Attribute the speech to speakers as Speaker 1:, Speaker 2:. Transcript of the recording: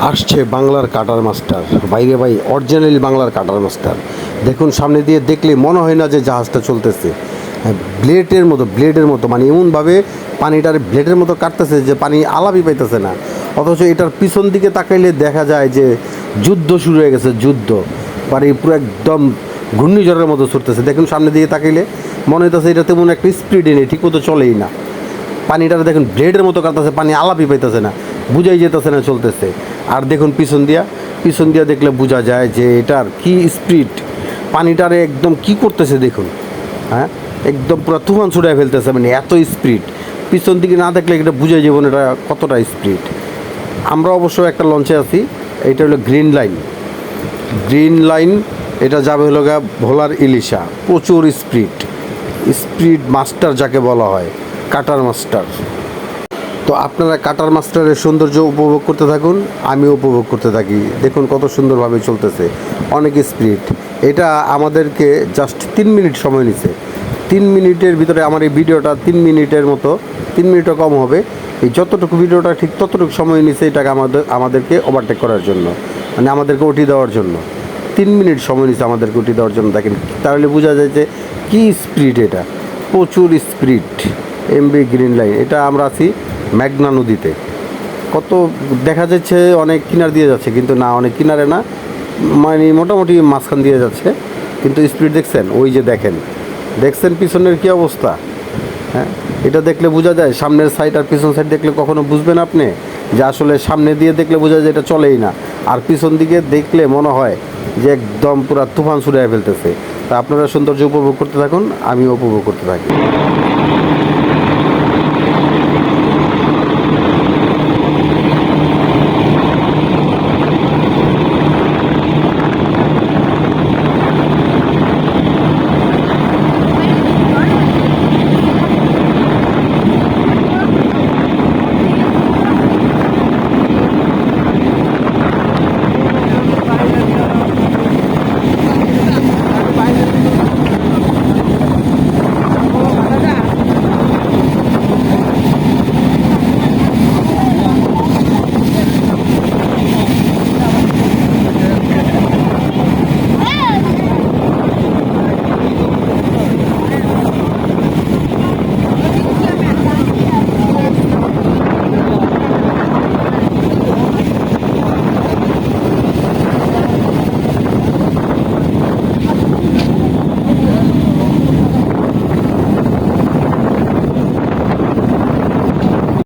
Speaker 1: আসছে বাংলার cutter master. বাইরে ভাই অরিজিনালি বাংলার কাটার মাস্টার। দেখুন সামনে দিয়ে দেখলে মনে হয় না যে জাহাজটা চলতেছে। হ্যাঁ, ব্লেডের মতো ব্লেডের মতো মানে এমনভাবে পানিটার ব্লেডের মতো কাটতেছে যে পানি আলাপই পাইতেছে না। অথচ এটার পিছন দিকে তাকাইলে দেখা যায় যে যুদ্ধ শুরু হয়ে গেছে যুদ্ধ। মানে পুরো একদম ঘূর্ণিঝড়ের মতো ছুটতেছে। দেখুন সামনে দিকে তাকাইলে মনে হইতেছে এটা তেমন একটা স্পিডে নেই ঠিক মতো চলেই না। পানিটা দেখুন ব্লেডের মতো কাটতেছে পানি আলাপই পাইতেছে না। বুঝাই যেতেছে না, চলতেছে। আর দেখুন পিছন দিয়া পিছন দিয়া দেখলে বোঝা যায় যে এটার কি স্পিড। পানিটারে একদম কি করতেছে দেখুন হ্যাঁ? একদম পুরো তুফান ছুটায় ফেলতেছে মানে এত স্পিড। পিছন দিকে না দেখলে এটা বুঝাই যাব এটা কতটা স্পিড। আমরা অবশ্য একটা লঞ্চে আছি, এটা হলো গ্রিন লাইন। গ্রিন লাইন, এটা যাবে হলো গা ভোলার ইলিশা। প্রচুর স্পিড। স্পিড মাস্টার যাকে বলা হয়, কাটার মাস্টার। তো আপনারা কাটার মাস্টারের সৌন্দর্য উপভোগ করতে থাকুন আমিও উপভোগ করতে থাকি। দেখুন কত সুন্দরভাবে চলতেছে। অনেক স্পিড। এটা আমাদেরকে জাস্ট তিন মিনিট সময় নিছে। তিন মিনিটের ভিতরে আমার এই ভিডিওটা তিন মিনিটের মতো, তিন মিনিটও কম হবে। এই যতটুকু ভিডিওটা ঠিক ততটুকু সময় নিছে এটাকে আমাদের, আমাদেরকে ওভারটেক করার জন্য মানে আমাদেরকে ওটি দেওয়ার জন্য। তিন মিনিট সময় নিচ্ছে আমাদেরকে উঠে দেওয়ার জন্য। দেখেন, তাহলে বোঝা যায় যে কী স্পিড এটা। প্রচুর স্পিড। এমবি গ্রিন লাইন এটা আমরা আছি মেঘনা নদীতে। কত দেখা যাচ্ছে অনেক কিনার দিয়ে যাচ্ছে, কিন্তু না, অনেক কিনারে না মানে মোটামুটি মাঝখান দিয়ে যাচ্ছে। কিন্তু স্পিড দেখছেন, ওই যে দেখেন। দেখছেন পিছনের কী অবস্থা? হ্যাঁ এটা দেখলে বোঝা যায়, সামনের সাইড আর পিছন সাইড দেখলে কখনো বুঝবেন আপনি? যে আসলে সামনে দিয়ে দেখলে বোঝা যায় এটা চলেই না। আর পিছন দিকে দেখলে মনে হয় যে একদম পুরো তুফান ছুড়ে ফেলতেছে। তা আপনারা সৌন্দর্য উপভোগ করতে থাকুন, আমিও উপভোগ করতে থাকি।